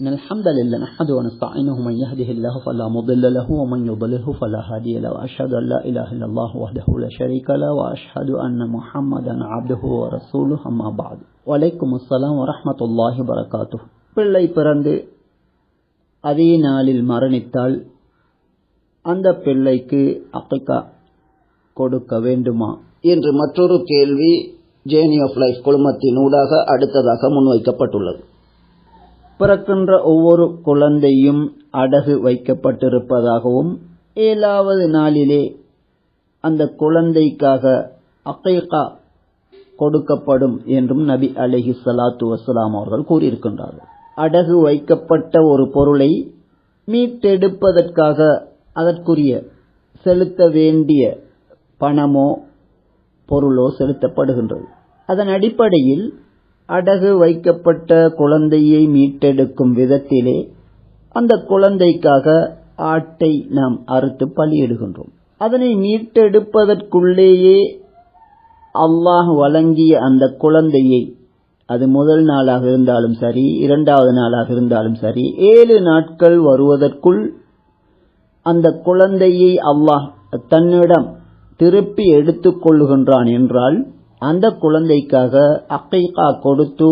إن الحمد لله نحمده ونستعينه من يهده الله فلا مضل له ومن يضلله فلا هادي له وأشهد أن لا إله إلا الله وحده لا شريك له وأشهد أن محمدا عبده ورسوله أما بعد وعليكم السلام ورحمة الله وبركاته பிள்ளை பிறந்து அதே நாளில் மரணித்தால் அந்த பிள்ளைக்கு அக்கைக்கா கொடுக்க வேண்டுமா என்று மற்றொரு கேள்வி ஜேர்னி ஆஃப் லைஃப் குழுமத்தின் ஊடாக அடுத்ததாக முன்வைக்கப்பட்டுள்ளது பிறக்கின்ற ஒவ்வொரு குழந்தையும் அடகு வைக்கப்பட்டிருப்பதாகவும் ஏழாவது நாளிலே அந்த குழந்தைக்காக அக்கைகா கொடுக்கப்படும் என்றும் நபி அலஹி சலாத்து வசலாம் அவர்கள் கூறியிருக்கின்றார்கள். அடகு வைக்கப்பட்ட ஒரு பொருளை மீட்டெடுப்பதற்காக அதற்குரிய செலுத்த வேண்டிய பணமோ பொருளோ செலுத்தப்படுகின்றது. அதன் அடிப்படையில் அடகு வைக்கப்பட்ட குழந்தையை மீட்டெடுக்கும் விதத்திலே அந்த குழந்தைக்காக ஆட்டை நாம் அறுத்து பலியிடுகின்றோம். அதனை மீட்டெடுப்பதற்குள்ளேயே அல்லாஹ் வழங்கிய அந்த குழந்தையை அது முதல் நாளாக இருந்தாலும் சரி இரண்டாவது நாளாக இருந்தாலும் சரி ஏழு நாட்கள் வருவதற்குள் அந்த குழந்தையை அல்லாஹ் தன்னிடம் திருப்பி எடுத்துக் கொள்ளுகின்றான் என்றால் அந்த குழந்தைக்காக அக்கைகா கொடுத்து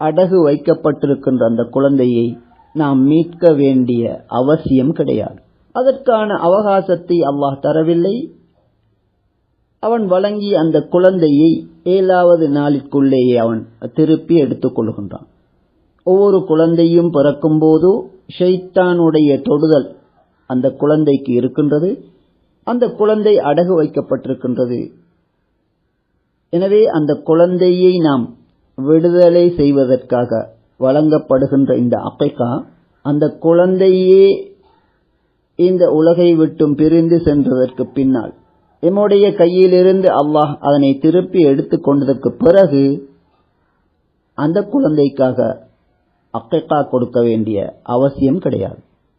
அடகு வைக்கப்பட்டிருக்கின்ற அந்த குழந்தையை நாம் மீட்க வேண்டிய அவசியம் கிடையாது. அதற்கான அவகாசத்தை அல்லாஹ் தரவில்லை. அவன் வழங்கிய அந்த குழந்தையை ஏழாவது நாளிற்குள்ளேயே அவன் திருப்பி எடுத்துக் கொள்கின்றான். ஒவ்வொரு குழந்தையும் பிறக்கும் போது ஷைத்தானுடைய தொடுதல் அந்த குழந்தைக்கு இருக்கின்றது. அந்த குழந்தை அடகு வைக்கப்பட்டிருக்கின்றது. எனவே அந்த குழந்தையை நாம் விடுதலை செய்வதற்காக வழங்கப்படுகின்ற இந்த அக்கைக்கா அந்த குழந்தையே இந்த உலகை விட்டும் பிரிந்து சென்றதற்கு பின்னால் எம்முடைய கையிலிருந்து அல்லாஹ் அதனை திருப்பி எடுத்துக் கொண்டதற்கு பிறகு அந்த குழந்தைக்காக அக்கைக்கா கொடுக்க வேண்டிய அவசியம் கிடையாது.